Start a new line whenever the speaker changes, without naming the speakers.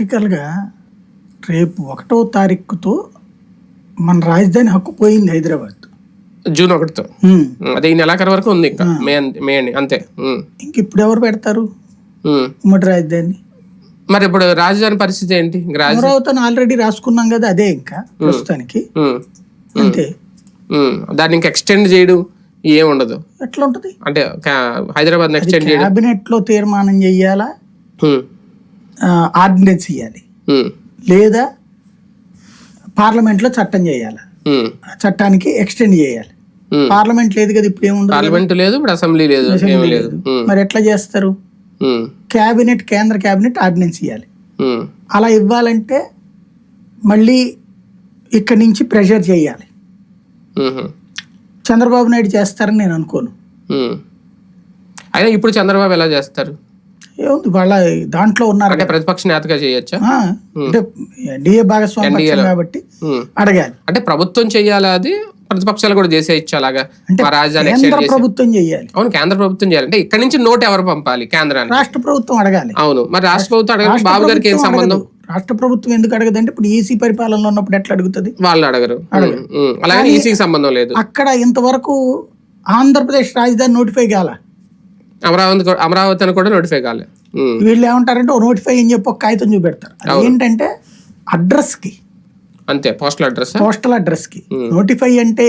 ప్రాక్టికల్గా రేపు ఒకటో తారీఖుతో మన రాజధాని హక్కు పోయింది హైదరాబాద్.
జూన్ ఒకటితో. అదే ఈ నెలాఖరు వరకు ఉంది ఇంకా. మే అంత- మే అండి అంతే.
ఇంక ఇప్పుడు ఎవరు పెడతారు?
ఉమ్.
ఉమ్మడి రాజధాని.
మరి ఇప్పుడు రాజధాని పరిస్థితి ఏంటి? ఇంక రాజ
అమరావతిని ఆల్రెడీ రాసుకున్నాం కదా అదే ఇంకా ప్రస్తుతానికి. అంతే.
దాన్ని ఇంకా ఎక్స్టెండ్ చేయడం ఏం ఉండదు
ఎట్లా ఉంటది
అంటే హైదరాబాద్ ఎక్స్టెండ్ చేయడం.
క్యాబినెట్లో తీర్మానం చెయ్యాలా ఆర్డినెన్స్ ఇవ్వాలి లేదా పార్లమెంట్లో చట్టం చేయాలి. చట్టానికి ఎక్స్టెండ్ చేయాలి. పార్లమెంట్ లేదు కదా ఇప్పుడు ఏముండదు?
పార్లమెంట్ లేదు ఇప్పుడు అసెంబ్లీ లేదు లేదు.
మరి ఎట్లా చేస్తారు? క్యాబినెట్ కేంద్ర క్యాబినెట్ ఆర్డినెన్స్ ఇవ్వాలి అలా ఇవ్వాలంటే మళ్ళీ ఇక్కడి నుంచి ప్రెషర్ చేయాలి. చంద్రబాబు నాయుడు చేస్తారని నేను అనుకోను.
అయినా ఇప్పుడు చంద్రబాబు ఎలా చేస్తారు?
ఏముంది? వాళ్ళ దాంట్లో ఉన్నారు
అంటే ప్రతిపక్ష నేతగా చేయొచ్చా?
అంటే ఎన్డీఏ భాగస్వామ్య పక్షం కాబట్టి. అడగాలి.
అంటే ప్రభుత్వం చెయ్యాలా అది? ప్రతిపక్షాలు కూడా చేసేయచ్చు అలాగా రాజధాని
కేంద్ర
చేసి.
ప్రభుత్వం చేయాలి.
అవును కేంద్ర ప్రభుత్వం చేయాలి. అంటే ఇక్కడ నుంచి నోట్ ఎవరు పంపాలి కేంద్రానికి?
రాష్ట్ర ప్రభుత్వం అడగాలి.
అవును మరి రాష్ట్ర ప్రభుత్వం
రాష్ట్ర
బాబు గారికి ఏం సంబంధం.
రాష్ట్ర ప్రభుత్వం ఎందుకు అడగదంటే ఇప్పుడు ఈసీ పరిపాలనలో ఉన్నప్పుడు ఎట్లా అడుగుతుంది?
వాళ్ళు అడగరు. అలాగే ఈసీకి సంబంధం లేదు.
అక్కడ ఇంతవరకు ఆంధ్రప్రదేశ్ రాజధాని నోటిఫై కాల.
అమరావతి అమరావతి అని కూడా నోటిఫై కాలే. ఉమ్,
వీళ్ళు ఏమంటారంటే నోటిఫై అని చెప్పి ఒక కాగితం చూపెడతారు. ఏంటంటే అడ్రస్కి.
అంతే పోస్టల్ అడ్రస్
పోస్టల్ అడ్రస్కి. నోటిఫై అంటే